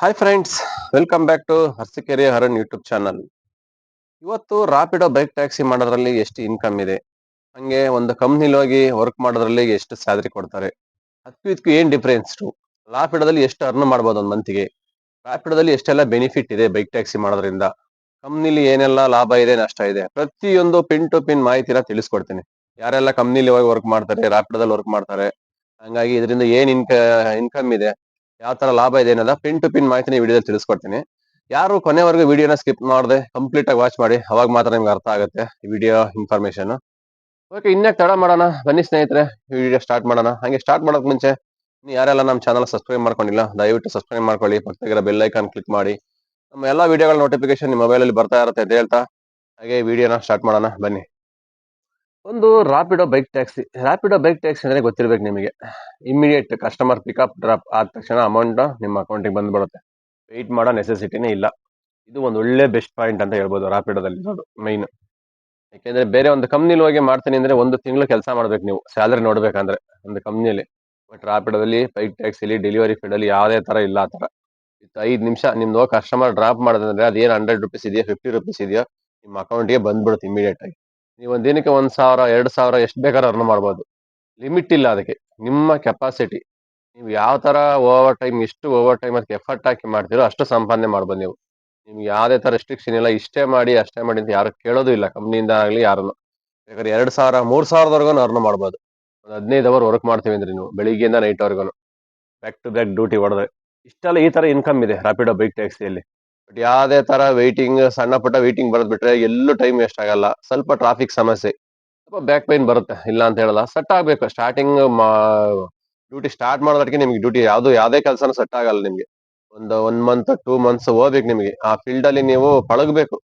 Hi friends welcome back to Harsikere Haran YouTube channel ಇವತ್ತು Rapido bike taxi ಮಾಡೋದ್ರಲ್ಲಿ ಎಷ್ಟು income ಇದೆ? ಹಂಗೆ ಒಂದು ಕಂಪ್ನಿಲಿ ಹೋಗಿ ವರ್ಕ್ ಮಾಡೋದ್ರಲ್ಲಿ ಎಷ್ಟು ಸ್ಯಾಲರಿ ಕೊಡ್ತಾರೆ? ಅದಕ್ಕೂ ಇದಕ್ಕೂ ಏನು ಡಿಫ್ರೆನ್ಸ್ ರಾಪಿಡೋದಲ್ಲಿ ಎಷ್ಟು ಅರ್ನ್ ಮಾಡ್ಬೋದು ಒಂದು ಮಂತಿಗೆ ರಾಪಿಡೋದಲ್ಲಿ ಎಷ್ಟೆಲ್ಲ ಬೆನಿಫಿಟ್ ಇದೆ ಬೈಕ್ ಟ್ಯಾಕ್ಸಿ ಮಾಡೋದ್ರಿಂದ? ಕಂಪ್ನಿಲಿ ಏನೆಲ್ಲ ಲಾಭ ಇದೆ, ನಷ್ಟ ಇದೆ? ಪ್ರತಿಯೊಂದು ಪಿನ್ ಟು ಪಿನ್ ಮಾಹಿತಿನ ತಿಳಿಸ್ಕೊಡ್ತೀನಿ. ಯಾರೆಲ್ಲ ಕಂಪ್ನಿಲಿ ಹೋಗಿ ವರ್ಕ್ ಮಾಡ್ತಾರೆ ರಾಪಿಡೋದಲ್ಲಿ ವರ್ಕ್ ಮಾಡ್ತಾರೆ, ಹಂಗಾಗಿ ಇದರಿಂದ ಏನು ಇನ್ಕ ಇನ್ಕಮ್ ಇದೆ? ಯಾವ ತರ ಲಾಭ ಇದೆ ಅನ್ನೋದ ಪಿನ್ ಟು ಪಿನ್ ಮಾಹಿತಿ ವಿಡಿಯೋದಲ್ಲಿ ತಿಳಿಸ್ಕೊಡ್ತೀನಿ. ಯಾರು ಕೊನೆವರೆಗೂ ವಿಡಿಯೋನ ಸ್ಕಿಪ್ ಮಾಡದೆ ಕಂಪ್ಲೀಟ್ ಆಗಿ ವಾಚ್ ಮಾಡಿ, ಅವಾಗ ಮಾತ್ರ ನಿಮ್ಗೆ ಅರ್ಥ ಆಗುತ್ತೆ ಈ ವಿಡಿಯೋ ಇನ್ಫಾರ್ಮೇಶನ್ ಓಕೆ ಇನ್ನೇ ತಡ ಮಾಡೋಣ? ಬನ್ನಿ ಸ್ನೇಹಿತರೆ ವಿಡಿಯೋ ಸ್ಟಾರ್ಟ್ ಮಾಡೋಣ. ಹಂಗೆ ಸ್ಟಾರ್ಟ್ ಮಾಡೋಕ್ ಮುಂಚೆ ನೀವು ಯಾರೆಲ್ಲ ನಮ್ಮ ಚಾನಲ್ ಸಬ್ಸ್ಕ್ರೈಬ್ ಮಾಡ್ಕೊಂಡಿಲ್ಲ, ದಯವಿಟ್ಟು ಸಬ್ಸ್ಕ್ರೈಬ್ ಮಾಡ್ಕೊಳ್ಳಿ. ಪಕ್ಕದಾಗಿರೋ ಬೆಲ್ ಐಕಾನ್ ಕ್ಲಿಕ್ ಮಾಡಿ. ನಮ್ಮ ಎಲ್ಲ ವಿಡಿಯೋಗಳ ನೋಟಿಫಿಕೇಶನ್ ನಿಮ್ಮ ಮೊಬೈಲಲ್ಲಿ ಬರ್ತಾ ಇರುತ್ತೆ ಅಂತ ಹೇಳ್ತಾ, ಹಾಗೆ ವಿಡಿಯೋನ ಸ್ಟಾರ್ಟ್ ಮಾಡೋಣ. ಬನ್ನಿ. ಒಂದು Rapido bike taxi Rapido bike taxi ಅಂದ್ರೆ ಗೊತ್ತಿರ್ಬೇಕು ನಿಮಗೆ. ಇಮಿಡಿಯೇಟ್ ಕಸ್ಟಮರ್ ಪಿಕಪ್ ಡ್ರಾಪ್ ಆದ ತಕ್ಷಣ ಅಮೌಂಟ್ ನಿಮ್ಮ ಅಕೌಂಟಿಗೆ ಬಂದ್ಬಿಡುತ್ತೆ ವೆಯ್ಟ್ ಮಾಡೋ ನೆಸೆಸಿಟಿನೇ ಇಲ್ಲ. ಇದು ಒಂದು ಒಳ್ಳೆ ಬೆಸ್ಟ್ ಪಾಯಿಂಟ್ ಅಂತ ಹೇಳ್ಬೋದು ರಾಪಿಡೋದಲ್ಲಿ ಇರೋದು ಮೈನ್ ಯಾಕೆಂದರೆ ಬೇರೆ ಒಂದು ಕಂಪ್ನಿಲಿ ಹೋಗಿ ಮಾಡ್ತೀನಿ ಅಂದ್ರೆ ಒಂದು ತಿಂಗಳು ಕೆಲಸ ಮಾಡ್ಬೇಕು ನೀವು. ಸ್ಯಾಲರಿ ನೋಡಬೇಕಂದ್ರೆ ಒಂದು ಕಂಪ್ನಿಯಲ್ಲಿ ಬಟ್ ರಾಪಿಡೋದಲ್ಲಿ ಬೈಕ್ ಟ್ಯಾಕ್ಸಿಲಿ ಡೆಲಿವರಿ ಫೀಡಲ್ಲಿ ಯಾವುದೇ ತರ ಇಲ್ಲ ಆ ತರ ಇತ್ತು ಐದು ನಿಮಿಷ ನಿಮ್ಮದು ಕಸ್ಟಮರ್ ಡ್ರಾಪ್ ಮಾಡೋದಂದ್ರೆ ಅದೇನು ಹಂಡ್ರೆಡ್ ರುಪೀಸ್ ಇದೆಯಾ ಫಿಫ್ಟಿ ರುಪೀಸ್ ಇದೆಯಾ, ನಿಮ್ಮ ಅಕೌಂಟ್ಗೆ ಬಂದ್ಬಿಡುತ್ತೆ ಇಮಿಡಿಯೇಟ್ ಆಗಿ. ನೀವು ಒಂದು ದಿನಕ್ಕೆ ಒಂದ್ ಸಾವಿರ, ಎರಡ್ ಸಾವಿರ ಎಷ್ಟು ಬೇಕಾದ್ರೂ ಅರ್ನ್ ಮಾಡ್ಬೋದು. ಲಿಮಿಟ್ ಇಲ್ಲ ಅದಕ್ಕೆ. ನಿಮ್ಮ ಕೆಪಾಸಿಟಿ ನೀವು ಯಾವ ತರ ಓವರ್ ಟೈಮ್ ಎಷ್ಟು ಓವರ್ ಟೈಮ್ ಅದಕ್ಕೆ ಎಫರ್ಟ್ ಹಾಕಿ ಮಾಡ್ತೀರೋ ಅಷ್ಟು ಸಂಪಾದನೆ ಮಾಡ್ಬೋದು ನೀವು. ನಿಮ್ಗೆ ಯಾವುದೇ ತರ ರೆಸ್ಟ್ರಿಕ್ಷನ್ ಇಲ್ಲ. ಇಷ್ಟೇ ಮಾಡಿ, ಅಷ್ಟೇ ಮಾಡಿ ಅಂತ ಯಾರು ಕೇಳೋದು ಇಲ್ಲ. ಕಂಪ್ನಿಯಿಂದ ಆಗಲಿ ಯಾರನ್ನು. ಬೇಕಾದ್ರೆ ಎರಡು ಸಾವಿರ, ಮೂರು ಸಾವಿರದವರೆಗೂ ಅರ್ನ್ ಮಾಡ್ಬೋದು. ಒಂದು ಹದಿನೈದು ಅವರ್ ವರ್ಕ್ ಮಾಡ್ತೀವಿ ಅಂದ್ರೆ ನೀವು, ಬೆಳಿಗ್ಗೆಯಿಂದ ನೈಟ್ವರೆಗೂ ವರ್ಗು. ಬ್ಯಾಕ್ ಟು ಬ್ಯಾಕ್ ಡ್ಯೂಟಿ ಹೊಡೆದ್ರೆ. ಇಷ್ಟೆಲ್ಲ ಈ ತರ ಇನ್ಕಮ್ ಇದೆ ರಾಪಿಡೋ ಬೈಕ್ ಟ್ಯಾಕ್ಸಿಯಲ್ಲಿ ಬಟ್ ಯಾವುದೇ ತರ ವೈಟಿಂಗ್ ಸಣ್ಣ ಪುಟ್ಟ ವೈಟಿಂಗ್ ಬರೋದ್ ಬಿಟ್ರೆ ಎಲ್ಲೂ ಟೈಮ್ ವೇಸ್ಟ್ ಆಗಲ್ಲ. ಸ್ವಲ್ಪ ಟ್ರಾಫಿಕ್ ಸಮಸ್ಯೆ. ಸ್ವಲ್ಪ ಬ್ಯಾಕ್ ಪೈನ್ ಬರುತ್ತೆ, ಇಲ್ಲ ಅಂತ ಹೇಳಲ್ಲ. ಸೆಟ್ ಆಗಬೇಕು ಸ್ಟಾರ್ಟಿಂಗ್ ಡ್ಯೂಟಿ ಸ್ಟಾರ್ಟ್ ಮಾಡೋದಕ್ಕೆ ನಿಮ್ಗೆ ಡ್ಯೂಟಿ ಯಾವುದು, ಯಾವುದೇ ಕೆಲಸನೂ ಸೆಟ್ ಆಗಲ್ಲ ನಿಮಗೆ. ಒಂದು ಒನ್ ಮಂತ್ ಟೂ ಮಂತ್ಸ್ ಹೋಗ್ಬೇಕು ನಿಮಗೆ. ಆ ಫೀಲ್ಡ್ ಅಲ್ಲಿ ನೀವು ಪಳಗಬೇಕು.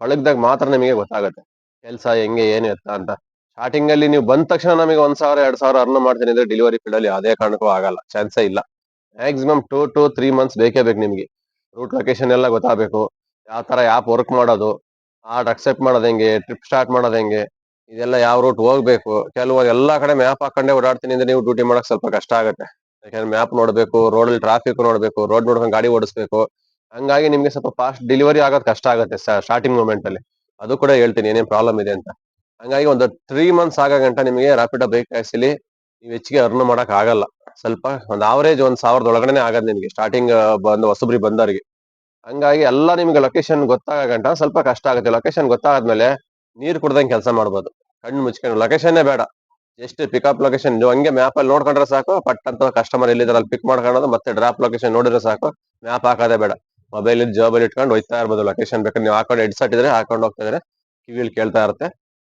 ಪಳಗ್ದಾಗ ಮಾತ್ರ ನಿಮಗೆ ಗೊತ್ತಾಗುತ್ತೆ. ಕೆಲಸ ಹೆಂಗೆ, ಏನು ಎತ್ತ ಅಂತ. ಸ್ಟಾರ್ಟಿಂಗ್ ಅಲ್ಲಿ ನೀವು ಬಂದ ತಕ್ಷಣ ನಮಗೆ ಒಂದ್ ಸಾವಿರ, ಎರಡ್ ಸಾವಿರ ಅರ್ನ್ ಮಾಡ್ತೀನಿ ಅಂದ್ರೆ ಡೆಲಿವರಿ ಫೀಲ್ಡ್ ಅಲ್ಲಿ ಯಾವುದೇ ಕಾರಣಕ್ಕೂ ಆಗಲ್ಲ. ಚಾನ್ಸೇ ಇಲ್ಲ. Maximum two to three months ಬೇಕೇ ಬೇಕು ನಿಮ್ಗೆ. ರೂಟ್ ಲೊಕೇಶನ್ ಎಲ್ಲ ಗೊತ್ತಾಗಬೇಕು. ಯಾವ ತರ ಆ್ಯಪ್ ವರ್ಕ್ ಮಾಡೋದು ಆರ್ಡ್ ಅಕ್ಸೆಪ್ಟ್ ಮಾಡೋದು ಹೆಂಗೆ ಟ್ರಿಪ್ ಸ್ಟಾರ್ಟ್ ಮಾಡೋದು ಹೆಂಗೆ, ಇದೆಲ್ಲ ಯಾವ ರೂಟ್ ಹೋಗಬೇಕು. ಕೆಲವು ಎಲ್ಲ ಕಡೆ ಮ್ಯಾಪ್ ಹಾಕೊಂಡೆ ಓಡಾಡ್ತೀನಿ ಅಂದ್ರೆ ನೀವು ಡ್ಯೂಟಿ ಮಾಡೋಕೆ ಸ್ವಲ್ಪ ಕಷ್ಟ ಆಗುತ್ತೆ. ಯಾಕಂದ್ರೆ ಮ್ಯಾಪ್ ನೋಡಬೇಕು ರೋಡಲ್ಲಿ ಟ್ರಾಫಿಕ್ ನೋಡಬೇಕು ರೋಡ್ ನೋಡ್ಕೊಂಡು ಗಾಡಿ ಓಡಿಸ್ಬೇಕು. ಹಂಗಾಗಿ ನಿಮಗೆ ಸ್ವಲ್ಪ ಫಾಸ್ಟ್ ಡೆಲಿವರಿ ಆಗೋದು ಕಷ್ಟ ಆಗುತ್ತೆ ಸ್ಟಾರ್ಟಿಂಗ್ ಮೂಮೆಂಟಲ್ಲಿ ಅದು ಕೂಡ ಹೇಳ್ತೀನಿ, ಏನೇನು ಪ್ರಾಬ್ಲಮ್ ಇದೆ ಅಂತ. ಹಂಗಾಗಿ ಒಂದು ತ್ರೀ ಮಂತ್ಸ್ ಆಗೋ ಗಂಟ ನಿಮಗೆ ರಾಪಿಡೋ ಬೈಕ್ ಕಾಯಿಸಲಿ ನೀವು ಹೆಚ್ಚಿಗೆ ಅರ್ನ್ ಮಾಡೋಕ್ಕಾಗಲ್ಲ ಸ್ವಲ್ಪ ಒಂದು ಆವರೇಜ್ ಒಂದ್ ಸಾವಿರದ ಒಳಗಡೆ ಆಗದ್ ನಿಮ್ಗೆ. ಸ್ಟಾರ್ಟಿಂಗ್ ಬಂದು ಹೊಸಬ್ರಿ ಬಂದವರಿಗೆ. ಹಂಗಾಗಿ ಎಲ್ಲ ನಿಮ್ಗೆ ಲೊಕೇಶನ್ ಗೊತ್ತಾಗ ಗಂಟ ಸ್ವಲ್ಪ ಕಷ್ಟ ಆಗುತ್ತೆ. ಲೊಕೇಶನ್ ಗೊತ್ತಾದ್ಮೇಲೆ ನೀರ್ ಕುಡ್ದಂಗೆ ಕೆಲಸ ಮಾಡ್ಬೋದು. ಕಣ್ಣು ಮುಚ್ಕೊಂಡು. ಲೊಕೇಶನ್ನೇ ಬೇಡ. ಎಷ್ಟು ಪಿಕಪ್ ಲೊಕೇಶನ್ ನೀವು ಹಂಗೆ ಮ್ಯಾಪ್ ಅಲ್ಲಿ ನೋಡ್ಕೊಂಡ್ರೆ ಸಾಕು. ಪಟ್ ಅಂತ ಕಸ್ಟಮರ್ ಎಲ್ಲಿದ್ದಾರೆ ಅಲ್ಲಿ ಪಿಕ್ ಮಾಡ್ಕೊಳ್ಳೋದು. ಮತ್ತೆ ಡ್ರಾಪ್ ಲೊಕೇಶನ್ ನೋಡಿದ್ರೆ ಸಾಕು. ಮ್ಯಾಪ್ ಹಾಕೋದೇ ಬೇಡ. ಮೊಬೈಲ್ ಜಾಬಲ್ಲಿ ಇಟ್ಕೊಂಡು ಹೋಯ್ತಾ ಇರ್ಬೋದು. ಲೊಕೇಶನ್ ಬೇಕಾದ್ರೆ ನೀವು ಹಾಕೊಂಡು ಹೆಡ್ಸೆಟ್ ಇದ್ರೆ ಹಾಕೊಂಡು ಹೋಗ್ತಾ ಇದ್ರೆ ಕಿವಿಲಿ ಕೇಳ್ತಾ ಇರುತ್ತೆ.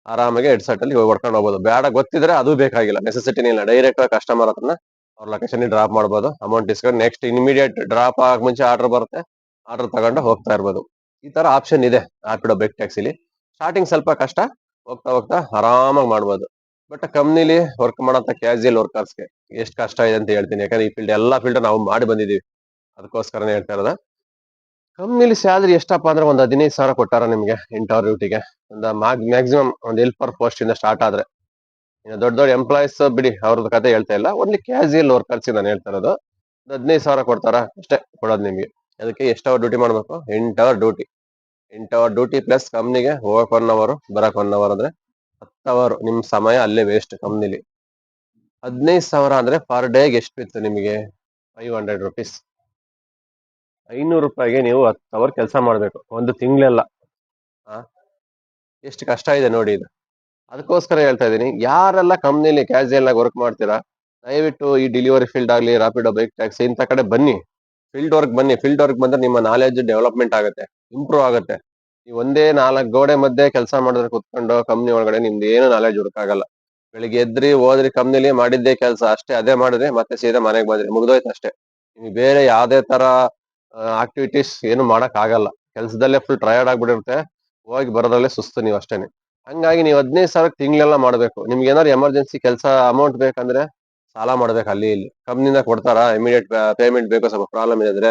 ಆರಾಮಾಗಿ ಹೆಡ್ಸೆಟ್ ಅಲ್ಲಿ ಹೊಡ್ಕೊಂಡು ಹೋಗ್ಬೋದು. ಬೇಡ ಗೊತ್ತಿದ್ರೆ ಅದು ಬೇಕಾಗಿಲ್ಲ. ನೆಸೆಸಿಟಿನೇ ಇಲ್ಲ ಡೈರೆಕ್ಟ್ ಕಸ್ಟಮರ್ ಹತ್ರನ ಅವ್ರ ಲೊಕೇಶನ್ ಡ್ರಾಪ್ ಮಾಡ್ಬೋದು. ಅಮೌಂಟ್ ಇಸ್ಕೊಂಡು ನೆಕ್ಸ್ಟ್ ಇಮಿಡಿಯೇಟ್ ಡ್ರಾಪ್ ಆಗ ಮುಂಚೆ ಆರ್ಡರ್ ಬರುತ್ತೆ. ಆರ್ಡರ್ ತಗೊಂಡು ಹೋಗ್ತಾ ಇರ್ಬೋದು. ಈ ತರ ಆಪ್ಷನ್ ಇದೆ ರಾಪಿಡೋ ಬೈಕ್ ಟ್ಯಾಕ್ಸಿಲಿ ಸ್ಟಾರ್ಟಿಂಗ್ ಸ್ವಲ್ಪ ಕಷ್ಟ. ಹೋಗ್ತಾ ಹೋಗ್ತಾ ಆರಾಮಾಗಿ ಮಾಡ್ಬೋದು. ಬಟ್ ಕಂಪ್ನಿಲಿ ವರ್ಕ್ ಮಾಡೋಂಥ ಕ್ಯಾಶುಯಲ್ ವರ್ಕರ್ಸ್ಗೆ ಎಷ್ಟು ಕಷ್ಟ ಇದೆ ಅಂತ ಹೇಳ್ತೀನಿ. ಯಾಕಂದ್ರೆ ಈ ಫೀಲ್ಡ್ ಎಲ್ಲಾ ಫೀಲ್ಡ್ ನಾವು ಮಾಡಿ ಬಂದಿದೀವಿ ಅದಕ್ಕೋಸ್ಕರನೇ ಹೇಳ್ತಾ ಇರೋದ. ಕಂಪ್ನಿಲಿ ಸ್ಯಾಲ್ರಿ ಎಷ್ಟಪ್ಪ ಅಂದ್ರೆ ಒಂದು ಹದಿನೈದು ಸಾವಿರ ಕೊಟ್ಟಾರ ನಿಮ್ಗೆ ಇಂಟರ್ವ್ಯೂಟಿಗೆ ಡ್ಯೂಟಿಗೆ ಒಂದು ಮ್ಯಾಕ್ಸಿಮಮ್ ಒಂದು ಹೆಲ್ಪರ್ ಪೋಸ್ಟ್ ಇಂದ ಸ್ಟಾರ್ಟ್ ಆದ್ರೆ. ದೊಡ್ಡ ದೊಡ್ಡ ಎಂಪ್ಲಾಯೀಸ್ ಬಿಡಿ ಅವ್ರದ್ದು ಕತೆ ಹೇಳ್ತಾ ಇಲ್ಲ. ಒಂದು ಕ್ಯಾಶುಯಲ್ ವರ್ಕರ್ಸ್ ನಾನು ಹೇಳ್ತಾ ಇರೋದು. ಹದಿನೈದು ಸಾವಿರ ಕೊಡ್ತಾರ? ಅಷ್ಟೇ ಕೊಡೋದು ನಿಮಗೆ. ಅದಕ್ಕೆ ಎಷ್ಟು ಅವರ್ ಡ್ಯೂಟಿ ಮಾಡಬೇಕು? ಎಂಟು ಅವರ್ ಡ್ಯೂಟಿ ಎಂಟು ಅವರ್ ಡ್ಯೂಟಿ ಪ್ಲಸ್ ಕಂಪ್ನಿಗೆ ಹೋಗಕ್ ಒನ್ ಅವರ್ ಬರಕ್ ಒನ್ ಅವರ್ ಅಂದರೆ ಹತ್ತು ಅವರ್ ನಿಮ್ಮ ಸಮಯ ಅಲ್ಲೇ ವೇಸ್ಟ್ ಕಂಪ್ನಿಲಿ ಹದಿನೈದು ಸಾವಿರ ಅಂದ್ರೆ ಪರ್ ಡೇಗೆ ಎಷ್ಟು ಬಿತ್ತು ನಿಮಗೆ? ಫೈವ್ ಹಂಡ್ರೆಡ್ ರುಪೀಸ್ ಐನೂರು ರೂಪಾಯಿಗೆ ನೀವು ಹತ್ತು ಅವರ್ ಕೆಲಸ ಮಾಡಬೇಕು. ಒಂದು ತಿಂಗಳೆಲ್ಲ. ಎಷ್ಟು ಕಷ್ಟ ಇದೆ ನೋಡಿ ಇದು. ಅದಕ್ಕೋಸ್ಕರ ಹೇಳ್ತಾ ಇದ್ದೀನಿ, ಯಾರೆಲ್ಲ ಕಂಪ್ನಿಲಿ ಕ್ಯಾಶುಯಲ್ ಆಗಿ ವರ್ಕ್ ಮಾಡ್ತೀರಾ, ದಯವಿಟ್ಟು ಈ ಡೆಲಿವರಿ ಫೀಲ್ಡ್ ಆಗಲಿ ರಾಪಿಡೋ ಬೈಕ್ ಟ್ಯಾಕ್ಸಿ ಇಂಥ ಕಡೆ ಬನ್ನಿ. ಫೀಲ್ಡ್ ವರ್ಕ್ ಬನ್ನಿ. ಫೀಲ್ಡ್ ವರ್ಕ್ ಬಂದ್ರೆ ನಿಮ್ಮ ನಾಲೆಜ್ ಡೆವಲಪ್ಮೆಂಟ್ ಆಗುತ್ತೆ ಇಂಪ್ರೂವ್ ಆಗುತ್ತೆ. ನೀವು ಒಂದೇ ನಾಲ್ಕು ಗೋಡೆ ಮಧ್ಯೆ ಕೆಲಸ ಮಾಡಿದ್ರೆ ಕುತ್ಕೊಂಡು ಕಂಪ್ನಿ ಒಳಗಡೆ ನಿಮ್ದು ಏನು ನಾಲೆಜ್ ಹುಡುಕಾಗಲ್ಲ. ಬೆಳಿಗ್ಗೆ ಎದ್ರಿ ಹೋದ್ರಿ ಕಂಪ್ನಿಲಿ ಮಾಡಿದ್ದೇ ಕೆಲಸ, ಅಷ್ಟೇ ಅದೇ ಮಾಡಿದ್ರೆ ಮತ್ತೆ ಸೀದಾ ಮನೆಗೆ ಬಂದ್ರಿ, ಮುಗ್ದೋಯ್ತು ಅಷ್ಟೇ. ನಿಮ್ಗೆ ಬೇರೆ ಯಾವುದೇ ತರ ಆಕ್ಟಿವಿಟೀಸ್ ಏನು ಮಾಡಕ್ ಆಗಲ್ಲ ಕೆಲಸದಲ್ಲೇ ಫುಲ್ ಟ್ರಯರ್ಡ್ ಆಗ್ಬಿಟ್ಟಿರುತ್ತೆ ಹೋಗಿ ಬರೋದ್ರಲ್ಲೇ ಸುಸ್ತು ನೀವು ಅಷ್ಟೇನೆ. ಹಂಗಾಗಿ ನೀವು ಹದಿನೈದು ಸಾವಿರ ತಿಂಗಳೆಲ್ಲ ಮಾಡ್ಬೇಕು. ನಿಮ್ಗೆ ಏನಾದ್ರು ಎಮರ್ಜೆನ್ಸಿ ಕೆಲಸ ಅಮೌಂಟ್ ಬೇಕಂದ್ರೆ ಸಾಲ ಮಾಡ್ಬೇಕು ಅಲ್ಲಿ ಇಲ್ಲಿ. ಕಂಪ್ನಿಂದ ಕೊಡ್ತಾರ? ಇಮಿಡಿಯೇಟ್ ಪೇಮೆಂಟ್ ಬೇಕು, ಸ್ವಲ್ಪ ಪ್ರಾಬ್ಲಮ್ ಇದೆ ಅಂದ್ರೆ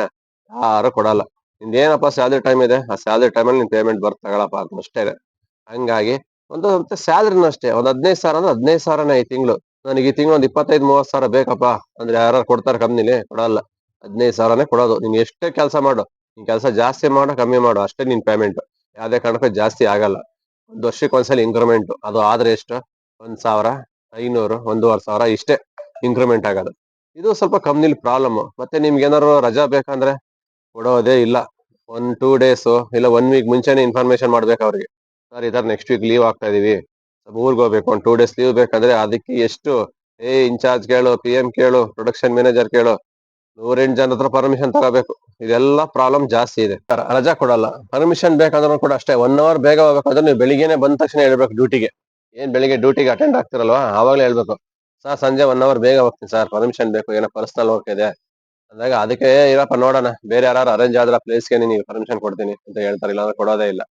ಯಾರು ಕೊಡಲ್ಲ. ನಿಮ್ದು ಏನಪ್ಪ ಸ್ಯಾಲರಿ ಟೈಮ್ ಇದೆ? ಆ ಸ್ಯಾಲ್ರಿ ಟೈಮಲ್ಲಿ ನಿನ್ ಪೇಮೆಂಟ್ ಬರ್ತ ತಗೊಳಪ್ಪ ಅಷ್ಟೇ ಹಂಗಾಗಿ ಒಂದು ಸ್ಯಾಲ್ರಿನ ಅಷ್ಟೇ. ಒಂದು ಹದಿನೈದು ಸಾವಿರ ಅಂದ್ರೆ ಹದಿನೈದು ಸಾವಿರನೇ ಈ ತಿಂಗಳು. ನನಗೆ ಈ ತಿಂಗಳು ಒಂದು ಇಪ್ಪತ್ತೈದು, ಮೂವತ್ತು ಸಾವಿರ ಬೇಕಪ್ಪ. ಅಂದ್ರೆ ಯಾರು ಕೊಡ್ತಾರೆ ಕಂಪ್ನಿಲಿ? ಕೊಡಲ್ಲ. ಹದಿನೈದು ಸಾವಿರನೇ ಕೊಡೋದು. ನೀನ್ ಎಷ್ಟೇ ಕೆಲಸ ಮಾಡು. ನಿನ್ ಕೆಲಸ ಜಾಸ್ತಿ ಮಾಡು, ಕಮ್ಮಿ ಮಾಡು. ಅಷ್ಟೇ ನಿನ್ ಪೇಮೆಂಟ್ ಯಾವ್ದೇ ಕಾರಣಕ್ಕೂ ಜಾಸ್ತಿ ಆಗಲ್ಲ. ಒಂದ್ ವರ್ಷಕ್ಕೆ ಒಂದ್ಸಲ ಇನ್ಕ್ರಿಮೆಂಟ್ ಅದು ಆದ್ರೆ ಎಷ್ಟು? ಒಂದ್ ಸಾವಿರ, ಐನೂರು, ಒಂದೂವರೆ ಸಾವಿರ ಇಷ್ಟೇ ಇನ್ಕ್ರಿಮೆಂಟ್ ಆಗೋದು. ಇದು ಸ್ವಲ್ಪ ಕಂಪ್ನಿಲಿ ಪ್ರಾಬ್ಲಮ್ ಮತ್ತೆ ನಿಮ್ಗೆ ಏನಾದ್ರು ರಜಾ ಬೇಕಂದ್ರೆ ಕೊಡೋದೇ ಇಲ್ಲ. ಒನ್ ಟೂ ಡೇಸ್ ಇಲ್ಲ ಒನ್ ವೀಕ್ ಮುಂಚೆನೆ ಇನ್ಫಾರ್ಮೇಶನ್ ಮಾಡ್ಬೇಕು ಅವ್ರಿಗೆ. ಸರ್, ಈ ನೆಕ್ಸ್ಟ್ ವೀಕ್ ಲೀವ್ ಆಗ್ತಾ ಇದೀವಿ. ಊರ್ಗ್ ಹೋಗ್ಬೇಕು. ಒಂದ್ ಟೂ ಡೇಸ್ ಲೀವ್ ಬೇಕಂದ್ರೆ ಅದಕ್ಕೆ ಎಷ್ಟು? ಏ, ಇನ್ಚಾರ್ಜ್ ಕೇಳು ಪಿ ಎಂ ಕೇಳು ಪ್ರೊಡಕ್ಷನ್ ಮ್ಯಾನೇಜರ್ ಕೇಳು. ನೂರೆಂಟು ಜನ ಹತ್ರ ಪರ್ಮಿಷನ್ ತಗೋಬೇಕು. ಇದೆಲ್ಲ ಪ್ರಾಬ್ಲಮ್ ಜಾಸ್ತಿ ಇದೆ. ರಜಾ ಕೊಡಲ್ಲ. ಪರ್ಮಿಷನ್ ಬೇಕಂದ್ರೂ ಕೂಡ ಅಷ್ಟೇ ಒನ್ ಅವರ್ ಬೇಗ ಹೋಗ್ಬೇಕಾದ್ರೆ ನೀವು ಬೆಳಿಗ್ಗೆನೆ ಬಂದ ತಕ್ಷಣ ಹೇಳ್ಬೇಕು ಡ್ಯೂಟಿಗೆ ಏನ್ ಬೆಳಿಗ್ಗೆ ಡ್ಯೂಟಿಗೆ ಅಟೆಂಡ್ ಆಗ್ತಿರಲ್ವಾ? ಆವಾಗಲೇ ಹೇಳ್ಬೇಕು. ಸರ್, ಸಂಜೆ ಒನ್ ಅವರ್ ಬೇಗ ಹೋಗ್ತೀನಿ ಸರ್. ಪರ್ಮಿಷನ್ ಬೇಕು. ಏನೋ ಪರ್ಸನಲ್ ವರ್ಕ್ ಇದೆ. ಅಂದಾಗ ಅದಕ್ಕೆ, ಇರಪ್ಪ, ನೋಡೋಣ. ಬೇರೆ ಯಾರು ಅರೇಂಜ್ ಆದ್ರೆ ಪ್ಲೇಸ್ಗೆ ನೀವು ಪರ್ಮಿಷನ್ ಕೊಡ್ತೀನಿ. ಅಂತ ಹೇಳ್ತಾರೆ. ಇಲ್ಲ ಅಂದ್ರೆ ಕೊಡೋದೇ ಇಲ್ಲ.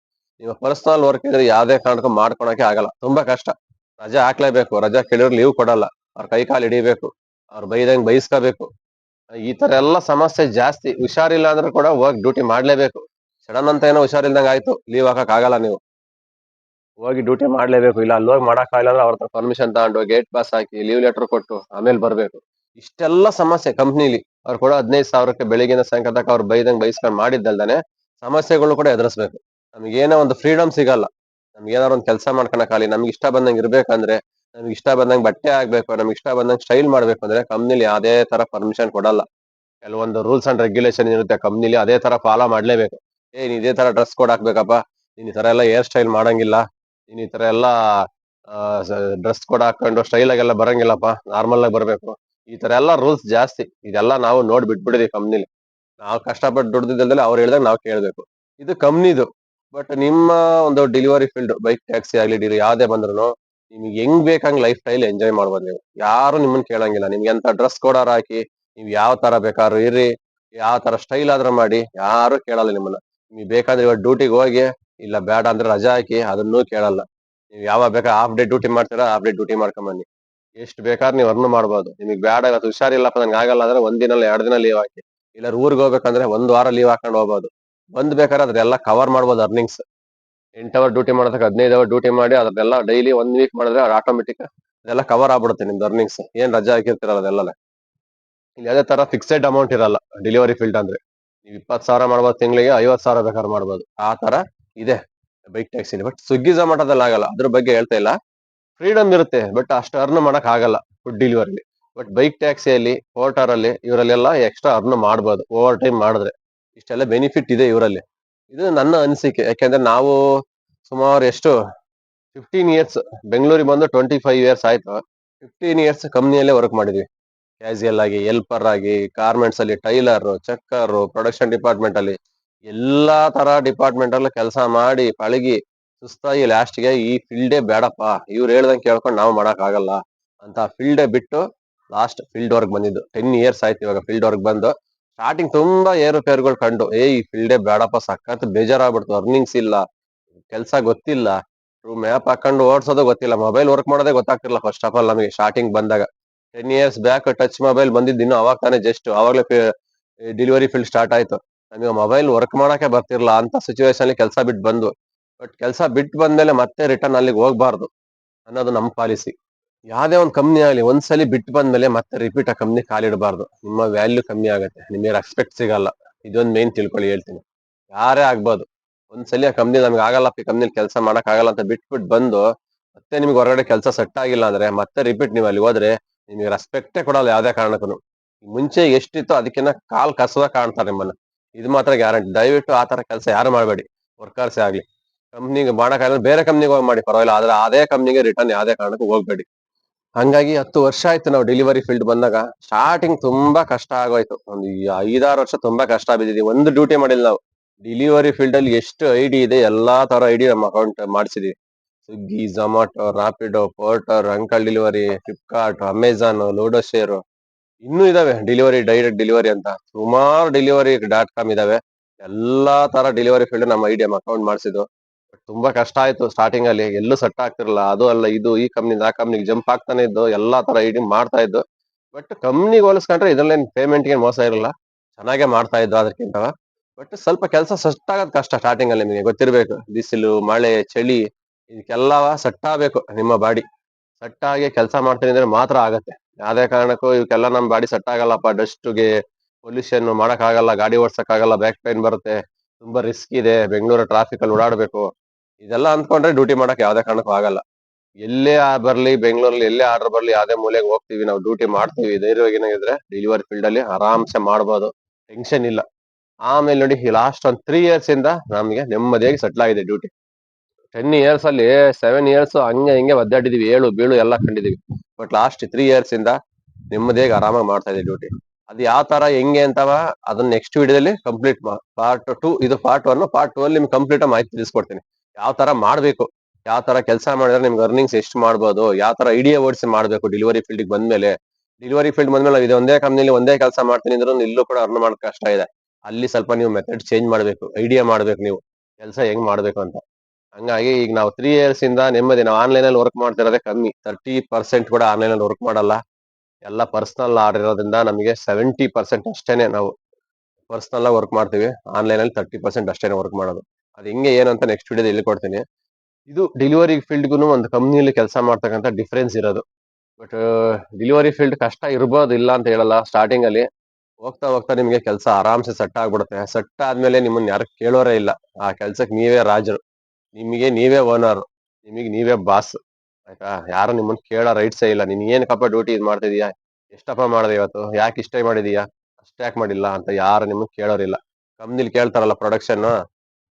ನೀವು ಪರ್ಸನಲ್ ವರ್ಕ್ ಇದ್ರೆ ಯಾವ್ದೇ ಕಾರಣಕ್ಕೂ ಮಾಡ್ಕೊಳಕ್ಕೆ ಆಗಲ್ಲ. ತುಂಬಾ ಕಷ್ಟ. ರಜಾ ಹಾಕ್ಲೇಬೇಕು. ರಜಾ ಕೇಳಿದ್ರು ಲೀವ್ ಕೊಡಲ್ಲ. ಅವ್ರ ಕೈ ಕಾಲು ಹಿಡಿಬೇಕು. ಅವ್ರು ಬೈದಂಗೆ ಬೈಸ್ಕೋಬೇಕು. ಈ ತರ ಎಲ್ಲ ಸಮಸ್ಯೆ ಜಾಸ್ತಿ ಹುಷಾರಿಲ್ಲ ಅಂದ್ರೆ ಕೂಡ ಹೋಗಿ ಡ್ಯೂಟಿ ಮಾಡ್ಲೇಬೇಕು. ಸಡನ್ ಅಂತ ಏನೋ ಹುಷಾರಿಲ್ದಂಗ ಆಯ್ತು ಲೀವ್ ಹಾಕಕ್ ಆಗಲ್ಲ ನೀವು. ಹೋಗಿ ಡ್ಯೂಟಿ ಮಾಡ್ಲೇಬೇಕು, ಇಲ್ಲ ಅಲ್ಲಿ ಹೋಗಿ ಮಾಡಕ್ ಆಗಿಲ್ಲ ಅಂದ್ರೆ ಅವ್ರ ಹತ್ರ ಪರ್ಮಿಷನ್ ತಗೊಂಡು ಗೇಟ್ ಪಾಸ್ ಹಾಕಿ ಲೀವ್ ಲೆಟರ್ ಕೊಟ್ಟು ಆಮೇಲೆ ಬರ್ಬೇಕು. ಇಷ್ಟೆಲ್ಲ ಸಮಸ್ಯೆ ಕಂಪ್ನಿಲಿ ಅವ್ರು ಕೂಡ ಹದಿನೈದು ಸಾವಿರಕ್ಕೆ ಬೆಳಿಗ್ಗೆ ಸಾಯಂಕಾಲ ತಕ್ಕ ಅವ್ರು ಬೈದಂಗ್ ಬೈಸ್ಕೊಂಡ್ ಮಾಡಿದ್ದಲ್ದಾನೆ ಸಮಸ್ಯೆಗಳು ಕೂಡ ಎದುರಿಸ್ಬೇಕು. ನಮ್ಗೆ ಏನೋ ಒಂದು ಫ್ರೀಡಮ್ ಸಿಗಲ್ಲ. ನಮ್ಗೆ ಏನಾದ್ರು ಒಂದು ಕೆಲಸ ಮಾಡ್ಕೊಳಕಾಲಿ ನಮ್ಗೆ ಇಷ್ಟ ಬಂದಂಗೆ ಇರ್ಬೇಕಂದ್ರೆ ನಮ್ಗೆ ಇಷ್ಟ ಬಂದಂಗೆ ಬಟ್ಟೆ ಆಗ್ಬೇಕು ನಮ್ಗೆ ಇಷ್ಟ ಬಂದಂಗೆ ಸ್ಟೈಲ್ ಮಾಡ್ಬೇಕು ಅಂದ್ರೆ ಕಂಪ್ನಿಲಿ ಯಾವ್ದೇ ತರ ಪರ್ಮಿಷನ್ ಕೊಡಲ್ಲ. ಕೆಲವೊಂದು ರೂಲ್ಸ್ ಅಂಡ್ ರೆಗ್ಯುಲೇಷನ್ ಇರುತ್ತೆ ಕಂಪ್ನಿಲಿ ಅದೇ ತರ ಫಾಲೋ ಮಾಡ್ಲೇಬೇಕು. ಏ, ನೀನ್ ಇದೇ ತರ ಡ್ರೆಸ್ ಕೋಡ್ ಹಾಕ್ಬೇಕಪ್ಪ, ನೀನ್ ಈ ತರ ಎಲ್ಲ ಹೇರ್ ಸ್ಟೈಲ್ ಮಾಡಂಗಿಲ್ಲ, ನೀನ್ ಈ ತರ ಎಲ್ಲ ಡ್ರೆಸ್ ಕೋಡ್ ಹಾಕೊಂಡು ಸ್ಟೈಲ್ ಆಗೆಲ್ಲ ಬರಂಗಿಲ್ಲಪ್ಪ ನಾರ್ಮಲ್ ಆಗಿ ಬರ್ಬೇಕು. ಈ ತರ ಎಲ್ಲ ರೂಲ್ಸ್ ಜಾಸ್ತಿ, ಇದೆಲ್ಲ ನಾವು ನೋಡಿ ಬಿಟ್ಬಿಡಿದೀವಿ ಕಂಪ್ನಿಲಿ ನಾವು ಕಷ್ಟಪಟ್ಟು ದುಡ್ದಿದ್ದಲ್ದಲ್ಲಿ ಅವ್ರು ಹೇಳಿದಾಗ ನಾವು ಕೇಳ್ಬೇಕು. ಇದು ಕಂಪ್ನಿದು ಬಟ್ ನಿಮ್ಮ ಒಂದು ಡೆಲಿವರಿ ಫೀಲ್ಡ್ ಬೈಕ್ ಟ್ಯಾಕ್ಸಿ ಆಗ್ಲಿ ಡಿಲಿ ಯಾವ್ದೇ ಬಂದ್ರು ನಿಮ್ಗೆ ಹೆಂಗ್ ಬೇಕಂಗ್ ಲೈಫ್ ಸ್ಟೈಲ್ ಎಂಜಾಯ್ ಮಾಡ್ಬೋದು ನೀವು. ಯಾರು ನಿಮ್ಮನ್ನ ಕೇಳಂಗಿಲ್ಲ. ನಿಮ್ಗೆ ಎಂತ ಡ್ರೆಸ್ ಕೋಡರ್ ಹಾಕಿ, ನೀವು ಯಾವ ತರ ಬೇಕಾದ್ರೂ ಇರ್ರಿ ಯಾವ ತರ ಸ್ಟೈಲ್ ಆದ್ರೂ ಮಾಡಿ, ಯಾರು ಕೇಳಲ್ಲ ನಿಮ್ಮನ್ನ. ನಿಮ್ಗೆ ಬೇಕಾದ್ರೆ ಇವಾಗ ಡ್ಯೂಟಿಗೆ ಹೋಗಿ, ಇಲ್ಲ ಬೇಡ ಅಂದ್ರೆ ರಜಾ ಹಾಕಿ, ಅದನ್ನೂ ಕೇಳಲ್ಲ. ನೀವು ಯಾವಾಗ ಬೇಕಾ ಹಾಫ್ ಡೇ ಡ್ಯೂಟಿ ಮಾಡ್ತೀರಾ ಹಾಫ್ ಡೇ ಡ್ಯೂಟಿ ಮಾಡ್ಕೊಂಬನ್ನಿ. ಎಷ್ಟು ಬೇಕಾದ್ರೆ ನೀವು ಅರ್ನ್ ಮಾಡ್ಬೋದು. ನಿಮಗೆ ಬೇಡ ಇವತ್ತು ಹುಷಾರಿಲ್ಲಪ್ಪ, ನಂಗೆ ಆಗಲ್ಲ ಅಂದ್ರೆ ಒಂದ್ ಎರಡ್ ದಿನ ಲೀವ್ ಹಾಕಿ. ಇಲ್ಲ ಊರಿಗೆ ಹೋಗ್ಬೇಕಂದ್ರೆ ಒಂದ್ ವಾರ ಲೀವ್ ಹಾಕೊಂಡು ಹೋಗ್ಬೋದು. ಬಂದ್ ಬೇಕಾದ್ರೆ ಅದ್ರೆಲ್ಲ ಕವರ್ ಮಾಡ್ಬೋದು ಅರ್ನಿಂಗ್ಸ್ ಎಂಟ್ ಅವರ್ ಡ್ಯೂಟಿ ಮಾಡಿದಾಗ ಹದಿನೈದು ಅವರ್ ಡ್ಯೂಟಿ ಮಾಡಿ ಅದನ್ನೆಲ್ಲ ಡೈಲಿ ಒನ್ ವೀಕ್ ಮಾಡಿದ್ರೆ ಆಟೋಮೆಟಿಕ್ ಅದೆಲ್ಲ ಕವರ್ ಆಗ್ಬಿಡುತ್ತೆ ನಿಮ್ದು ಅರ್ನಿಂಗ್ಸ್ ಏನ್ ರಜಾ ಹಾಕಿರ್ತಿರಲ್ಲ ಅದೆಲ್ಲ ಇಲ್ಲಿ ಯಾವುದೇ ತರ ಫಿಕ್ಸೆಡ್ ಅಮೌಂಟ್ ಇರಲ್ಲ ಡೆಲಿವರಿ ಫೀಲ್ಡ್ ಅಂದ್ರೆ. ನೀವು ಇಪ್ಪತ್ತು ಸಾವಿರ ಮಾಡ್ಬೋದು ತಿಂಗಳಿಗೆ, ಐವತ್ತು ಸಾವಿರ ಬೇಕಾದ್ರೆ ಮಾಡ್ಬೋದು. ಆ ತರ ಇದೆ ಬೈಕ್ ಟ್ಯಾಕ್ಸಿಲಿ ಬಟ್ ಸ್ವಿಗ್ಗಿ ಝೊಮ್ಯಾಟೋದಲ್ಲಿ ಆಗಲ್ಲ. ಅದ್ರ ಬಗ್ಗೆ ಹೇಳ್ತಾ ಇಲ್ಲ. ಫ್ರೀಡಮ್ ಇರುತ್ತೆ ಬಟ್ ಅಷ್ಟು ಅರ್ನ್ ಮಾಡಕ್ ಆಗಲ್ಲ ಫುಡ್ ಡೆಲಿವರಿಲಿ ಬಟ್ ಬೈಕ್ ಟ್ಯಾಕ್ಸಿಯಲ್ಲಿ ಪೋರ್ಟರ್ ಅಲ್ಲಿ ಇವರಲ್ಲೆಲ್ಲ ಎಕ್ಸ್ಟ್ರಾ ಅರ್ನ್ ಮಾಡ್ಬೋದು ಓವರ್ ಟೈಮ್ ಮಾಡಿದ್ರೆ. ಇಷ್ಟೆಲ್ಲ ಬೆನಿಫಿಟ್ ಇದೆ ಇವರಲ್ಲಿ. ಇದು ನನ್ನ ಅನಿಸಿಕೆ. ಯಾಕೆಂದ್ರೆ ನಾವು ಸುಮಾರು ಎಷ್ಟು? ಫಿಫ್ಟೀನ್ ಇಯರ್ಸ್ ಬೆಂಗಳೂರಿಗೆ ಬಂದು ಟ್ವೆಂಟಿ ಫೈವ್ ಇಯರ್ಸ್ ಆಯ್ತು. ಫಿಫ್ಟೀನ್ ಇಯರ್ಸ್ ಕಂಪ್ನಿಯಲ್ಲೇ ವರ್ಕ್ ಮಾಡಿದ್ವಿ. ಕ್ಯಾಶುಯಲ್ ಆಗಿ ಹೆಲ್ಪರ್ ಆಗಿ ಗಾರ್ಮೆಂಟ್ಸ್ ಅಲ್ಲಿ ಟೈಲರ್ ಚಕ್ಕರ್ ಪ್ರೊಡಕ್ಷನ್ ಡಿಪಾರ್ಟ್ಮೆಂಟ್ ಅಲ್ಲಿ. ಎಲ್ಲಾ ತರ ಡಿಪಾರ್ಟ್ಮೆಂಟ್ ಅಲ್ಲಿ ಕೆಲಸ ಮಾಡಿ, ಪಳಗಿ, ಸುಸ್ತಾಗಿ ಲಾಸ್ಟ್ಗೆ ಈ ಫೀಲ್ಡೇ ಬೇಡಪ್ಪ. ಇವ್ರು ಹೇಳ್ದಂಗೆ ಕೇಳ್ಕೊಂಡು ನಾವು ಮಾಡಕ್ ಆಗಲ್ಲ ಅಂತ ಫೀಲ್ಡೇ ಬಿಟ್ಟು ಲಾಸ್ಟ್ ಫೀಲ್ಡ್ ವರ್ಕ್ ಬಂದಿದ್ದು. ಟೆನ್ ಇಯರ್ಸ್ ಆಯ್ತು ಇವಾಗ ಫೀಲ್ಡ್ ವರ್ಕ್ ಬಂದು. ಸ್ಟಾರ್ಟಿಂಗ್ ತುಂಬಾ ಏರುಪೇರುಗಳು ಕಂಡು, ಏ, ಈ ಫೀಲ್ಡೇ ಬೇಡಪ್ಪ ಸಕ್ಕತ್ ಬೇಜಾರಾಗ್ಬಿಡ್ತು ಅರ್ನಿಂಗ್ಸ್ ಇಲ್ಲ, ಕೆಲಸ ಗೊತ್ತಿಲ್ಲ ಮ್ಯಾಪ್ ಹಾಕೊಂಡು ಓಡಿಸೋದು ಗೊತ್ತಿಲ್ಲ ಮೊಬೈಲ್ ವರ್ಕ್ ಮಾಡೋದೇ ಗೊತ್ತಾಗ್ತಿಲ್ಲ ಫಸ್ಟ್ ಆಫ್ ಆಲ್ ನಮಗೆ ಸ್ಟಾರ್ಟಿಂಗ್ ಬಂದಾಗ. Ten years back touch mobile ಬಂದಿದ್ದು ಇನ್ನು ಅವಾಗ ತಾನೇ ಜಸ್ಟ್ ಅವಾಗಲೇ ಡೆಲಿವರಿ ಫೀಲ್ಡ್ ಸ್ಟಾರ್ಟ್ ಆಯ್ತು. ನಮಗೆ ಮೊಬೈಲ್ ವರ್ಕ್ ಮಾಡೋಕೆ ಬರ್ತಿರಲ್ಲ ಅಂತ ಸಿಚುವೇಶನ್ ಕೆಲಸ ಬಿಟ್ಟು ಬಂದು ಬಟ್ ಕೆಲಸ ಬಿಟ್ಟು ಬಂದ್ಮೇಲೆ ಮತ್ತೆ ರಿಟರ್ನ್ ಅಲ್ಲಿಗೆ ಹೋಗ್ಬಾರ್ದು ಅನ್ನೋದು ನಮ್ಮ ಪಾಲಿಸಿ ಯಾವ್ದೇ ಒಂದು ಕಂಪ್ನಿ ಆಗಲಿ ಒಂದ್ಸಲಿ ಬಿಟ್ಟು ಬಂದ್ಮೇಲೆ ಮತ್ತೆ ರಿಪೀಟ್ ಆ ಕಂಪ್ನಿ ಕಾಲಿಡಬಾರ್ದು. ನಿಮ್ಮ ವ್ಯಾಲ್ಯೂ ಕಮ್ಮಿ ಆಗುತ್ತೆ. ನಿಮಗೆ ರೆಸ್ಪೆಕ್ಟ್ ಸಿಗಲ್ಲ. ಇದೊಂದು ಮೇನ್ ತಿಳ್ಕೊಳ್ಳಿ, ಹೇಳ್ತೀನಿ. ಯಾರೇ ಆಗ್ಬೋದು ಒಂದ್ಸಲಿ ಆ ಕಂಪ್ನಿ ನಮ್ಗೆ ಆಗಲ್ಲ ಈ ಕಂಪ್ನಿಲಿ ಕೆಲಸ ಮಾಡಕ್ ಆಗಲ್ಲ ಅಂತ ಬಿಟ್ಬಿಟ್ಟು ಬಂದು, ಮತ್ತೆ ನಿಮ್ಗೆ ಹೊರಗಡೆ ಕೆಲಸ ಸೆಟ್ ಆಗಿಲ್ಲ ಅಂದ್ರೆ ಮತ್ತೆ ರಿಪೀಟ್ ನೀವು ಅಲ್ಲಿ ಹೋದ್ರೆ ನಿಮಗೆ ರೆಸ್ಪೆಕ್ಟೇ ಕೊಡಲ್ಲ ಯಾವ್ದೇ ಕಾರಣಕ್ಕೂ ಮುಂಚೆ ಎಷ್ಟಿತ್ತು ಅದಕ್ಕಿಂತ ಕಾಲ್ ಕಸದ ಕಾಣ್ತಾರೆ ನಿಮ್ಮನ್ನ. ಇದು ಮಾತ್ರ ಗ್ಯಾರಂಟಿ ದಯವಿಟ್ಟು ಆ ತರ ಕೆಲಸ ಯಾರು ಮಾಡಬೇಡಿ. ವರ್ಕರ್ಸೇ ಆಗ್ಲಿ. ಕಂಪ್ನಿಗೆ ಮಾಡಕ್ಕಾಗಲ್ಲ ಬೇರೆ ಕಂಪ್ನಿಗೆ ಹೋಗಿ ಮಾಡಿ. ಪರವಾಗಿಲ್ಲ. ಆದ್ರೆ ಅದೇ ಕಂಪ್ನಿಗೆ ರಿಟರ್ನ್ ಯಾವ್ದೇ ಕಾರಣಕ್ಕೂ ಹೋಗ್ಬೇಡಿ. ಹಂಗಾಗಿ ಹತ್ತು ವರ್ಷ ಆಯ್ತು ನಾವು ಡೆಲಿವರಿ ಫೀಲ್ಡ್ ಬಂದಾಗ. ಸ್ಟಾರ್ಟಿಂಗ್ ತುಂಬಾ ಕಷ್ಟ ಆಗೋಯ್ತು. ಒಂದು ಐದಾರು ವರ್ಷ ತುಂಬಾ ಕಷ್ಟ ಬಿದ್ದಿದ್ವಿ ಒಂದು ಡ್ಯೂಟಿ ಮಾಡಿಲ್ಲ ನಾವು. ಡೆಲಿವರಿ ಫೀಲ್ಡ್ ಅಲ್ಲಿ ಎಷ್ಟು ಐಡಿ ಇದೆ, ಎಲ್ಲಾ ತರ ಐಡಿ ನಮ್ಮ account ಮಾಡಿಸಿದೀವಿ. Swiggy Zomato Rapido Porter uncle delivery Flipkart Amazon Loadshare ಇನ್ನೂ ಇದಾವೆ. ಡೆಲಿವರಿ ಡೈರೆಕ್ಟ್ ಡೆಲಿವರಿ ಅಂತ. ಸುಮಾರು ಡೆಲಿವರಿ ಡಾಟ್ ಕಾಮ್ ಇದಾವೆ. ಎಲ್ಲಾ ತರ ಡೆಲಿವರಿ ಫೀಲ್ಡ್ ನಮ್ಮ ಐಡಿ ಅಕೌಂಟ್ ಮಾಡಿಸಿದ್ದು. ತುಂಬಾ ಕಷ್ಟ ಆಯ್ತು ಸ್ಟಾರ್ಟಿಂಗ್ ಅಲ್ಲಿ. ಎಲ್ಲೂ ಸೆಟ್ ಆಗ್ತಿರಲ್ಲ ಅದು ಅಲ್ಲ, ಇದು ಈ ಕಂಪ್ನಿಂದ ಆ ಕಂಪ್ನಿಗೆ ಜಂಪ್ ಆಗ್ತಾನೆ ಇದ್ದು, ಎಲ್ಲಾ ತರ ಐಡಿ ಮಾಡ್ತಾ ಇದ್ದು. ಬಟ್ ಕಂಪ್ನಿಗೆ ಹೋಲಿಸ್ಕೊಂಡ್ರೆ ಪೇಮೆಂಟ್ಗೆ ಮೋಸ ಇರಲ್ಲ. ಚೆನ್ನಾಗೆ ಮಾಡ್ತಾ ಇದ್ದು ಅದಕ್ಕಿಂತ ಬಟ್ ಸ್ವಲ್ಪ ಕೆಲಸ ಸೆಟ್ ಆಗೋದು ಕಷ್ಟ ಸ್ಟಾರ್ಟಿಂಗ್ ಅಲ್ಲಿ ನಿಮಗೆ ಗೊತ್ತಿರ್ಬೇಕು. ಬಿಸಿಲು, ಮಳೆ, ಚಳಿ, ಇದಕ್ಕೆಲ್ಲ ಸೆಟ್ ಆಗ್ಬೇಕು ನಿಮ್ಮ ಬಾಡಿ. ಸೆಟ್ ಆಗಿ ಕೆಲಸ ಮಾಡ್ತೀನಿ ಅಂದ್ರೆ ಮಾತ್ರ ಆಗತ್ತೆ. ಯಾವ್ದೇ ಕಾರಣಕ್ಕೂ ಇವಕ್ಕೆಲ್ಲ ನಮ್ ಬಾಡಿ ಸೆಟ್ ಆಗಲ್ಲಪ್ಪ. ಡಸ್ಟ್ಗೆ ಪೊಲ್ಯೂಷನ್ ಆಗಲ್ಲ ಗಾಡಿ ಓಡ್ಸಕ್ಕಾಗಲ್ಲ ಬ್ಯಾಕ್ ಪೈನ್ ಬರುತ್ತೆ. ತುಂಬಾ ರಿಸ್ಕ್ ಇದೆ. ಬೆಂಗಳೂರು ಟ್ರಾಫಿಕ್ ಅಲ್ಲಿ ಓಡಾಡ್ಬೇಕು. ಇದೆಲ್ಲ ಅಂದ್ಕೊಂಡ್ರೆ ಡ್ಯೂಟಿ ಮಾಡಕ್ ಯಾವ್ದೇ ಕಾರಣಕ್ಕೂ ಆಗಲ್ಲ. ಎಲ್ಲೇ ಬರ್ಲಿ, ಬೆಂಗಳೂರಲ್ಲಿ ಎಲ್ಲೇ ಆರ್ಡರ್ ಬರ್ಲಿ, ಯಾವ್ದೇ ಮೂಲೆಗೆ ಹೋಗ್ತೀವಿ, ನಾವು ಡ್ಯೂಟಿ ಮಾಡ್ತೀವಿ ಧೈರ್ಯವಾಗಿ ಇದ್ರೆ ಡೆಲಿವರಿ ಫೀಲ್ಡ್ ಅಲ್ಲಿ ಆರಾಮ್ಸೆ ಮಾಡ್ಬೋದು. ಟೆನ್ಷನ್ ಇಲ್ಲ. ಆಮೇಲೆ ನೋಡಿ ಲಾಸ್ಟ್ ಒಂದ್ ತ್ರೀ ಇಯರ್ಸ್ ಇಂದ ನಮ್ಗೆ ನೆಮ್ಮದಿಯಾಗಿ ಸೆಟ್ಲ್ ಆಗಿದೆ ಡ್ಯೂಟಿ ಟೆನ್ ಇಯರ್ಸ್ ಅಲ್ಲಿ ಸೆವೆನ್ ಇಯರ್ಸ್ ಹಂಗೆ ಹಿಂಗೆ ಒದ್ದಾಡಿದೀವಿ, ಏಳು, ಬೀಳು ಎಲ್ಲ ಕಂಡಿದೀವಿ. ಬಟ್ ಲಾಸ್ಟ್ ತ್ರೀ ಇಯರ್ಸ್ ಇಂದ ನೆಮ್ಮದಿಯಾಗಿ ಆರಾಮಾಗಿ ಮಾಡ್ತಾ ಇದೆ ಡ್ಯೂಟಿ ಅದು ಯಾವ ತರ, ಹೆಂಗೆ ಅಂತವ ಅದನ್ನ ನೆಕ್ಸ್ಟ್ ವಿಡಿಯೋದಲ್ಲಿ ಕಂಪ್ಲೀಟ್ ಪಾರ್ಟ್ ಟೂ ಇದು ಪಾರ್ಟ್ ಒನ್ ಪಾರ್ಟ್ ಟೂ ಅಲ್ಲಿ ನಿಮ್ಗೆ ಕಂಪ್ಲೀಟ್ ಮಾಹಿತಿ ತಿಳಿಸ್ಕೊಡ್ತೀನಿ. ಯಾವ ತರ ಮಾಡ್ಬೇಕು? ಯಾವ ತರ ಕೆಲಸ ಮಾಡಿದ್ರೆ ನಿಮ್ಗೆ ಅರ್ನಿಂಗ್ಸ್ ಎಷ್ಟು ಮಾಡ್ಬೋದು? ಯಾವ ತರ ಐಡಿಯಾ ಓಡಿಸಿ ಮಾಡ್ಬೇಕು ಡೆಲಿವರಿ ಫೀಲ್ಡ್ ಬಂದ್ಮೇಲೆ? ಡೆಲಿವರಿ ಫೀಲ್ಡ್ ಬಂದ್ಮೇಲೆ ಇದು ಒಂದೇ ಕಂಪ್ನಿಲಿ ಒಂದೇ ಕೆಲಸ ಮಾಡ್ತೀನಿ ಅಂದ್ರೆ ಇಲ್ಲೂ ಕೂಡ ಅರ್ನ್ ಮಾಡಕ್ ಕಷ್ಟ ಇದೆ. ಅಲ್ಲಿ ಸ್ವಲ್ಪ ನೀವು ಮೆಥಡ್ ಚೇಂಜ್ ಮಾಡ್ಬೇಕು ಐಡಿಯಾ ಮಾಡ್ಬೇಕು ನೀವು. ಕೆಲಸ ಹೆಂಗ್ ಮಾಡ್ಬೇಕು ಅಂತ. ಹಂಗಾಗಿ ಈಗ ನಾವು ತ್ರೀ ಇಯರ್ಸ್ ಇಂದ ನೆಮ್ಮದಿ, ನಾವು ಆನ್ಲೈನ್ ಅಲ್ಲಿ ವರ್ಕ್ ಮಾಡ್ತಿರೋದೇ ಕಮ್ಮಿ. ತರ್ಟಿ ಪರ್ಸೆಂಟ್ ಕೂಡ ಆನ್ಲೈನ್ ಅಲ್ಲಿ ವರ್ಕ್ ಮಾಡಲ್ಲ. ಎಲ್ಲ ಪರ್ಸನಲ್ ಆರ್ಡರ್ ಇರೋದ್ರಿಂದ ನಮಗೆ ಸೆವೆಂಟಿ ಪರ್ಸೆಂಟ್ ಅಷ್ಟೇನೆ ನಾವು ಪರ್ಸನಲ್ ಆಗಿ ವರ್ಕ್ ಮಾಡ್ತೀವಿ. ಆನ್ಲೈನ್ ಅಲ್ಲಿ ತರ್ಟಿ ಪರ್ಸೆಂಟ್ ಅಷ್ಟೇನೆ ವರ್ಕ್ ಮಾಡೋದು. ಅದು ಹೆಂಗೆ ಏನು ಅಂತ ನೆಕ್ಸ್ಟ್ ವಿಡಿಯೋದಲ್ಲಿ ಹೇಳ್ಕೊಡ್ತೀನಿ. ಕೊಡ್ತೀನಿ ಇದು ಡೆಲಿವರಿ ಫೀಲ್ಡ್ಗೂ ಒಂದು ಕಂಪ್ನಿಯಲ್ಲಿ ಕೆಲಸ ಮಾಡ್ತಕ್ಕಂಥ ಡಿಫ್ರೆನ್ಸ್ ಇರೋದು. ಬಟ್ ಡೆಲಿವರಿ ಫೀಲ್ಡ್ ಕಷ್ಟ ಇರ್ಬೋದು ಇಲ್ಲ ಅಂತ ಹೇಳಲ್ಲ. ಸ್ಟಾರ್ಟಿಂಗ್ ಅಲ್ಲಿ ಹೋಗ್ತಾ ಹೋಗ್ತಾ ನಿಮಗೆ ಕೆಲಸ ಆರಾಮ್ಸೆ ಸೆಟ್ ಆಗ್ಬಿಡುತ್ತೆ. ಸೆಟ್ ಆದ್ಮೇಲೆ ನಿಮ್ಮನ್ನ ಯಾರು ಕೇಳೋರೇ ಇಲ್ಲ. ಆ ಕೆಲ್ಸಕ್ಕೆ ನೀವೇ ರಾಜರು. ನಿಮಗೆ ನೀವೇ ಓನರ್ ನಿಮಗೆ ನೀವೇ ಬಾಸ್ ಆಯ್ತಾ? ಯಾರು ನಿಮ್ಮನ್ನು ಕೇಳೋ ರೈಟ್ಸೇ ಇಲ್ಲ. ನೀನ್ ಏನಕ್ಕಪ್ಪ ಡ್ಯೂಟಿ ಇದು ಮಾಡ್ತಿದೀಯಾ? ಎಷ್ಟಪ್ಪ ಮಾಡಿದೆ ಇವತ್ತು? ಯಾಕೆ ಇಷ್ಟೇ ಮಾಡಿದೀಯಾ? ಯಾಕೆ ಮಾಡಿಲ್ಲ ಅಂತ ಯಾರು ನಿಮ್ಮನ್ನ ಕೇಳೋರಿಲ್ಲ. ಕಂಪ್ನಿಲಿ ಕೇಳ್ತಾರಲ್ಲ ಪ್ರೊಡಕ್ಷನ್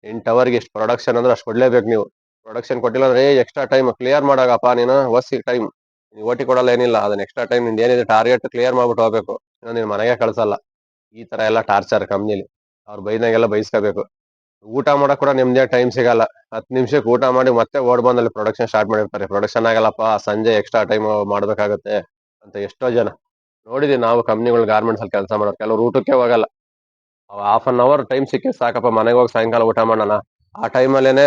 ಎಂಟು ಅವರ್ಗೆ ಎಷ್ಟು ಪ್ರೊಡಕ್ಷನ್ ಅಂದ್ರೆ ಅಷ್ಟು ಕೊಡ್ಲೇಬೇಕು ನೀವು. ಪ್ರೊಡಕ್ಷನ್ ಕೊಟ್ಟಿಲ್ಲ ಅಂದ್ರೆ ಎಕ್ಸ್ಟ್ರಾ ಟೈಮ್ ಕ್ಲಿಯರ್ ಮಾಡಾಗಪ್ಪ ನೀನು ಹೊಸಿಗೆ ಟೈಮ್ ನೀವು ಓಟಿ ಕೊಡಲ್ಲ ಏನಿಲ್ಲ, ಅದನ್ನ ಎಕ್ಸ್ಟ್ರಾ ಟೈಮ್ನಿಂದ ಏನಿದೆ ಟಾರ್ಗೆಟ್ ಕ್ಲಿಯರ್ ಮಾಡ್ಬಿಟ್ಟು ಹೋಗ್ಬೇಕು. ಇನ್ನೊಂದು ನೀನ್ ಮನೆಗೆ ಕಳ್ಸಲ್ಲ. ಈ ತರ ಎಲ್ಲ ಟಾರ್ಚರ್ ಕಂಪ್ನಿಲಿ ಅವ್ರು ಬೈದಾಗೆಲ್ಲ ಬೈಸ್ಕೋಬೇಕು. ಊಟ ಮಾಡೋಕೆ ಕೂಡ ನಿಮ್ದೇ ಟೈಮ್ ಸಿಗಲ್ಲ. ಹತ್ತು ನಿಮಿಷಕ್ಕೆ ಊಟ ಮಾಡಿ ಮತ್ತೆ ಓಡ್ ಬಂದಲ್ಲಿ ಪ್ರೊಡಕ್ಷನ್ ಸ್ಟಾರ್ಟ್ ಮಾಡಿರ್ತಾರೆ. ಪ್ರೊಡಕ್ಷನ್ ಆಗಲ್ಲಪ್ಪ, ಸಂಜೆ ಎಕ್ಸ್ಟ್ರಾ ಟೈಮ್ ಮಾಡಬೇಕಾಗತ್ತೆ ಅಂತ ಎಷ್ಟೋ ಜನ. ನೋಡಿದೀವಿ ನಾವು ಕಂಪ್ನಿಗಳು ಗಾರ್ಮೆಂಟ್ಸ್ ಅಲ್ಲಿ ಕೆಲಸ ಮಾಡೋದು ಕೆಲವರು ಊಟಕ್ಕೆ ಹೋಗಲ್ಲ. ಹಾಫ್ ಅನ್ ಅವರ್ ಟೈಮ್ ಸಿಕ್ಕಿ ಸಾಕಪ್ಪ. ಮನೆಗೆ ಹೋಗಿ ಸಾಯಂಕಾಲ ಊಟ ಮಾಡೋಣ. ಆ ಟೈಮಲ್ಲೇನೆ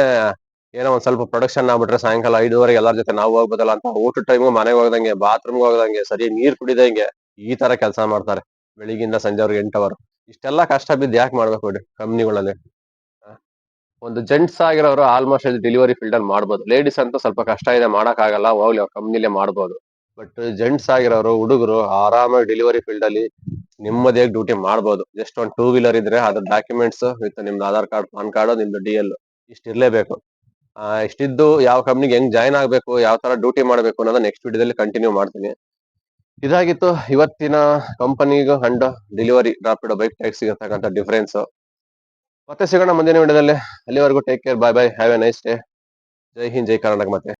ಏನೋ ಒಂದ್ ಸ್ವಲ್ಪ ಪ್ರೊಡಕ್ಷನ್ ಆಗ್ಬಿಟ್ರೆ ಸಾಯಂಕಾಲ ಐದುವರೆಗೆ ಎಲ್ಲರ ಜೊತೆ ನಾವು ಹೋಗ್ಬೋದಲ್ಲ ಅಂತ ಊಟ ಟೈಮ್ ಮನೆಗೆ ಹೋಗದಂಗೆ ಬಾತ್ರೂಮ್ಗೆ ಹೋಗದಂಗೆ, ಸರಿ ನೀರ್ ಕುಡಿದಂಗೆ ಈ ತರ ಕೆಲಸ ಮಾಡ್ತಾರೆ. ಬೆಳಿಗಿಂದ ಸಂಜೆವರೆಗೆ ಎಂಟು ಅವರ್ ಇಷ್ಟೆಲ್ಲ ಕಷ್ಟ ಬಿದ್ದು ಯಾಕೆ ಮಾಡ್ಬೇಕು ಕಂಪ್ನಿಗಳಲ್ಲಿ ಒಂದು ಜೆಂಟ್ಸ್ ಆಗಿರೋರು ಆಲ್ಮೋಸ್ಟ್ ಡೆಲಿವರಿ ಫೀಲ್ಡ್ ಅಲ್ಲಿ ಮಾಡ್ಬೋದು. ಲೇಡೀಸ್ ಅಂತೂ ಸ್ವಲ್ಪ ಕಷ್ಟ ಇದೆ, ಮಾಡಕ್ ಆಗಲ್ಲ. ಹೋಗ್ಲಿ, ಅವ್ರ ಕಂಪ್ನಿಲೇ ಮಾಡ್ಬೋದು. ಬಟ್ ಜೆಂಟ್ಸ್ ಆಗಿರೋರು, ಹುಡುಗರು ಆರಾಮಾಗಿ ಡೆಲಿವರಿ ಫೀಲ್ಡ್ ಅಲ್ಲಿ ನೆಮ್ಮದಿಯಾಗಿ ಡ್ಯೂಟಿ ಮಾಡಬಹುದು ಜಸ್ಟ್ ಒಂದು ಟೂ ವೀಲರ್ ಇದ್ರೆ ಅದ್ರ ಡಾಕ್ಯುಮೆಂಟ್ಸ್ ವಿತ್ ನಿಮ್ದು ಆಧಾರ್ ಕಾರ್ಡ್ ಪಾನ್ ಕಾರ್ಡ್ ನಿಮ್ದು ಡಿ ಎಲ್ ಇಷ್ಟ ಇರ್ಲೇಬೇಕು. ಆ, ಇಷ್ಟಿದ್ದು ಯಾವ ಕಂಪ್ನಿಗೆ ಹೆಂಗ್ ಜಾಯ್ನ್ ಆಗಬೇಕು, ಯಾವ ತರ ಡ್ಯೂಟಿ ಮಾಡಬೇಕು ಅನ್ನೋದು ನೆಕ್ಸ್ಟ್ ವಿಡಿಯೋದಲ್ಲಿ ಕಂಟಿನ್ಯೂ ಮಾಡ್ತೀನಿ. ಇದಾಗಿತ್ತು ಇವತ್ತಿನ ಕಂಪನಿಗೂ and delivery Rapido bike taxi ಇರತಕ್ಕಂಥ ಡಿಫ್ರೆನ್ಸ್ ಮತ್ತೆ ಸಿಗೋಣ ಮುಂದಿನ ವಿಡಿಯೋದಲ್ಲಿ ಅಲ್ಲಿವರೆಗೂ take care bye bye have a nice day Jai Hind, Jai Karnataka ಮತ್ತೆ.